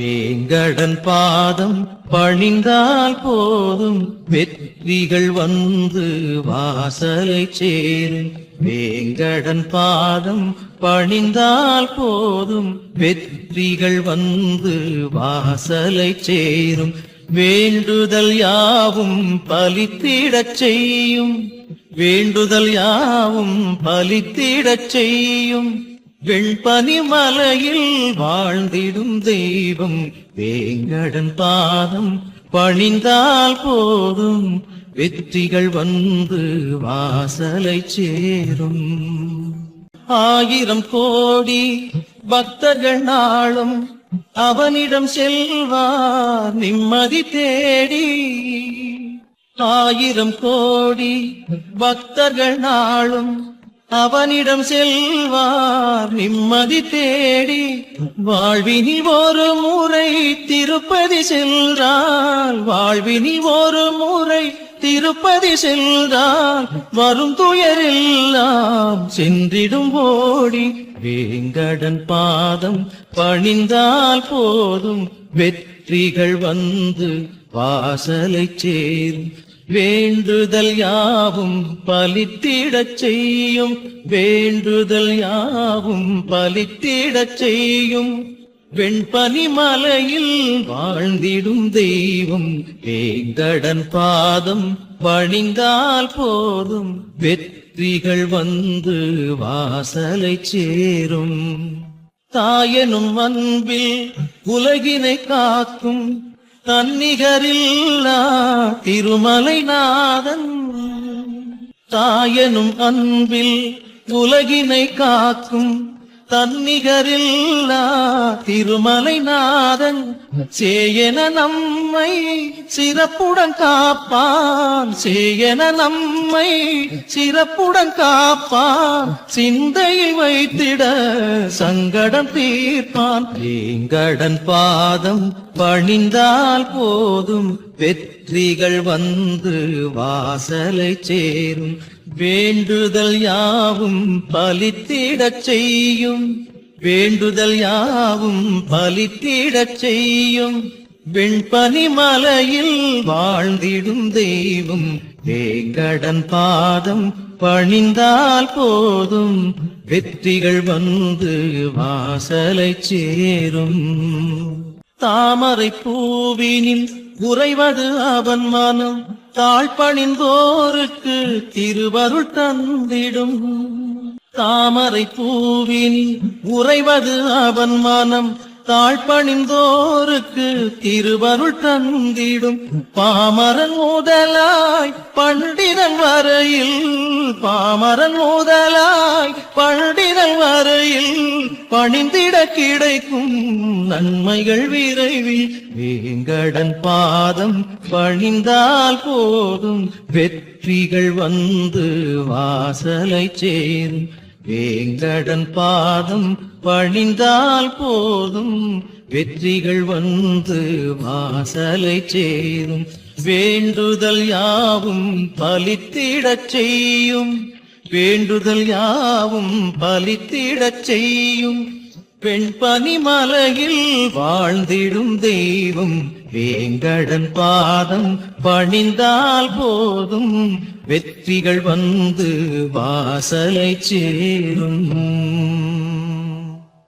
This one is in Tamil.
வேங்கடன் பாதம் பணிந்தால் போதும். வெற்றிகள் வந்து வாசலை சேரும். வேங்கடன் பாதம் பணிந்தால் போதும். வெற்றிகள் வந்து வாசலை சேரும். வேண்டுதல் யாவும் பலித்திடச் செய்யும். வேண்டுதல் யாவும் பலித்திடச் செய்யும். வெண்பனி மலையில் வாழ்ந்திடும் தெய்வம் வேங்கடன் பாதம் பணிந்தால் போதும் வெற்றிகள் வந்து வாசலை சேரும். ஆயிரம் கோடி பக்தர்கள் நாளும் அவனிடம் செல்வார் நிம்மதி தேடி. ஆயிரம் கோடி பக்தர்கள் நாளும் அவனிடம் செல்வார் நிம்மதி தேடி வாழ்வினி ஒரு முறை திருப்பதி சென்றால் வாழ்வினி ஒரு முறை திருப்பதி சென்றால் வரும் துயரெல்லாம் சென்றிடும் ஓடி வேங்கடன் பாதம் பணிந்தால் போதும். வெற்றிகள் வந்து வாசலை சேரும். வேண்டுதல் யாவும் பலித்திடச் செய்யும் வேண்டுதல் யாவும் பலித்திடச் செய்யும். வெண்பனிமலையில் வாழ்ந்திடும் தெய்வம் வேங்கடன் பாதம் பணிந்தால் போதும் வெற்றிகள் வந்து வாசலை சேரும். தாயனும் அன்பில் உலகினை காக்கும் தன்னிகரில்லா திருமலை நாதன் தாயனும் அன்பில் உலகினை காக்கும் தன்னிகரில்லா திருமலை நாதன் சேயன நம்மை சிறப்புடன் காப்பான் சேயன நம்மை சிறப்புடன் காப்பான் சிந்தையில் வைத்திட சங்கடம் தீர்ப்பான். வேங்கடன் பாதம் பணிந்தால் போதும் வெற்றிகள் வந்து வாசலை சேரும். வேண்டுதல் யாவும் பலித்திடச் செய்யும். வேண்டுதல் யாவும் பலித்திடச் செய்யும். வெண்பனி மலையில் வாழ்ந்திடும் தெய்வம். வேங்கடன் பாதம் பணிந்தால் போதும். வெற்றிகள் வந்து வாசலை சேரும். தாமரை பூவினில் உறைவது அவன் மனம். தாழ்பணிந்தோருக்கு திருவருள் தந்திடும். தாமரை பூவினில் உறைவது அவன் மனம். தாழ்பணிந்தோருக்கு திருவருள் தந்திடும் பாமரன் முதலாய் பண்டிதன் வரையில் பாமரன் முதலாய் பண்டிதன் வரையில் பணிந்திட கிடைக்கும் நன்மைகள் விரைவில் வேங்கடன் பாதம் பணிந்தால் போதும் வெற்றிகள் வந்து வாசலை சேரும். வேங்கடன் பாதம் பணிந்தால் போதும் வெற்றிகள் வந்து வாசலை சேரும். வேண்டுதல் யாவும் பலித்திடச் செய்யும் வேண்டுதல் யாவும் பலித்திடச் செய்யும். பெண் பனிமலையில் வாழ்ந்திடும் தெய்வம் வேங்கடன் பாதம் பணிந்தால் போதும். வெற்றிகள் வந்து வாசலை சேரும்.